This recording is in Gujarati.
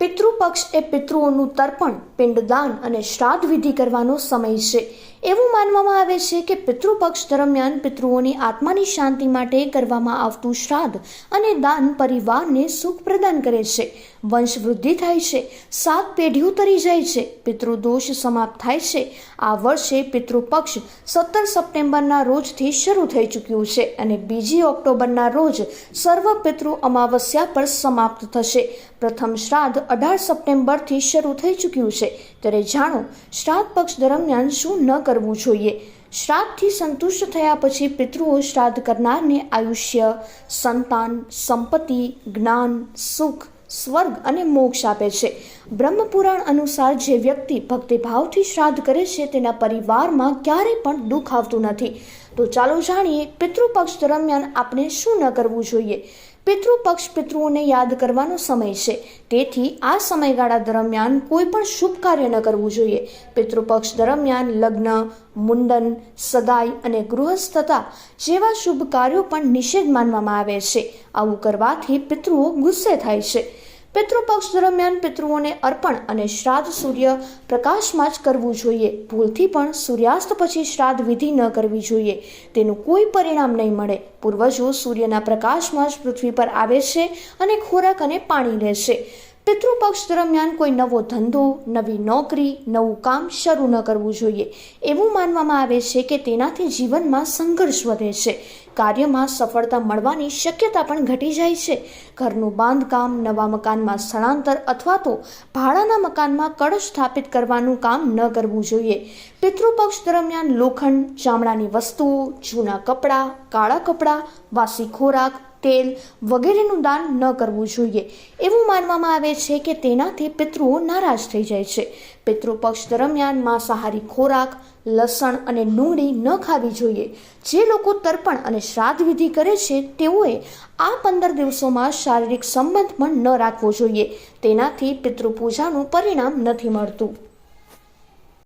પિતૃપક્ષ એ પિતૃઓનું તર્પણ પિંડદાન અને શ્રાદ્ધ વિધિ કરવાનો સમય છે. એવું માનવામાં આવે છે કે પિતૃપક્ષ દરમિયાન પિતૃઓની આત્માની શાંતિ માટે કરવામાં આવતું શ્રાદ્ધ અને દાન પરિવારને સુખ પ્રદાન કરે છે. વંશ વૃદ્ધિ થાય છે. સાત પેઢીઓ તરી જાય છે. પિતૃદોષ સમાપ્ત થાય છે. આ વર્ષે પિતૃપક્ષ સત્તર સપ્ટેમ્બરના રોજથી શરૂ થઈ ચૂક્યું છે અને બીજી ઓક્ટોબરના રોજ સર્વ પિતૃ અમાવસ્યા પર સમાપ્ત થશે. પ્રથમ શ્રાદ્ધ અઢાર સપ્ટેમ્બરથી શરૂ થઈ ચૂક્યું છે. ત્યારે જાણો, શ્રાદ્ધ પક્ષ દરમિયાન શું ન કરવું જોઈએ? શ્રાદ્ધથી સંતુષ્ટ થયા પછી પિતૃઓ શ્રાદ્ધ કરનારને આયુષ્ય, સંતાન, સંપત્તિ, જ્ઞાન, સુખ, સ્વર્ગ અને મોક્ષ આપે છે. બ્રહ્મપુરાણ અનુસાર જે વ્યક્તિ ભક્તિભાવથી શ્રાદ્ધ કરે છે તેના પરિવારમાં ક્યારેય પણ દુઃખ આવતું નથી. તો ચાલો જાણીએ પિતૃપક્ષ દરમિયાન આપણે શું ન કરવું જોઈએ? પિતૃપક્ષ પિતૃઓને યાદ કરવાનો સમય છે. તેથી આ સમયગાળા દરમિયાન કોઈ પણ શુભ કાર્ય ન કરવું જોઈએ. પિતૃપક્ષ દરમિયાન લગ્ન, મુંડન, સગાઈ અને ગૃહસ્થતા જેવા શુભ કાર્યો પણ નિષેધ માનવામાં આવે છે. આવું કરવાથી પિતૃઓ ગુસ્સે થાય છે. પિતૃપક્ષ દરમિયાન પિતૃઓને અર્પણ અને શ્રાદ્ધ સૂર્ય પ્રકાશમાં જ કરવું જોઈએ. ભૂલથી પણ સૂર્યાસ્ત પછી શ્રાદ્ધ વિધિ ન કરવી જોઈએ. તેનું કોઈ પરિણામ નહીં મળે. પૂર્વજો સૂર્યના પ્રકાશમાં જ પૃથ્વી પર આવે છે અને ખોરાક અને પાણી લે છે. પિતૃપક્ષ દરમિયાન કોઈ નવો ધંધો, નવી નોકરી, નવું કામ શરૂ ન કરવું જોઈએ. એવું માનવામાં આવે છે કે તેનાથી જીવનમાં સંઘર્ષ વધે છે. કાર્યમાં સફળતા મળવાની શક્યતા પણ ઘટી જાય છે. ઘરનું બાંધકામ, નવા મકાનમાં સ્થળાંતર અથવા તો ભાડાના મકાનમાં કળશ સ્થાપિત કરવાનું કામ ન કરવું જોઈએ. પિતૃપક્ષ દરમિયાન લોખંડ, ચામડાની વસ્તુઓ, જૂના કપડાં, કાળા કપડાં, વાસી ખોરાક તેલ વગેરેનું દાન ન કરવું જોઈએ. એવું માનવામાં આવે છે કે તેનાથી પિતૃઓ નારાજ થઈ જાય છે. પિતૃપક્ષ દરમિયાન માંસાહારી ખોરાક, લસણ અને ડુંગળી ન ખાવી જોઈએ. જે લોકો તર્પણ અને શ્રાદ્ધ વિધિ કરે છે, તેઓએ આ પંદર દિવસોમાં શારીરિક સંબંધ પણ ન રાખવો જોઈએ. તેનાથી પિતૃપૂજાનું પરિણામ નથી મળતું.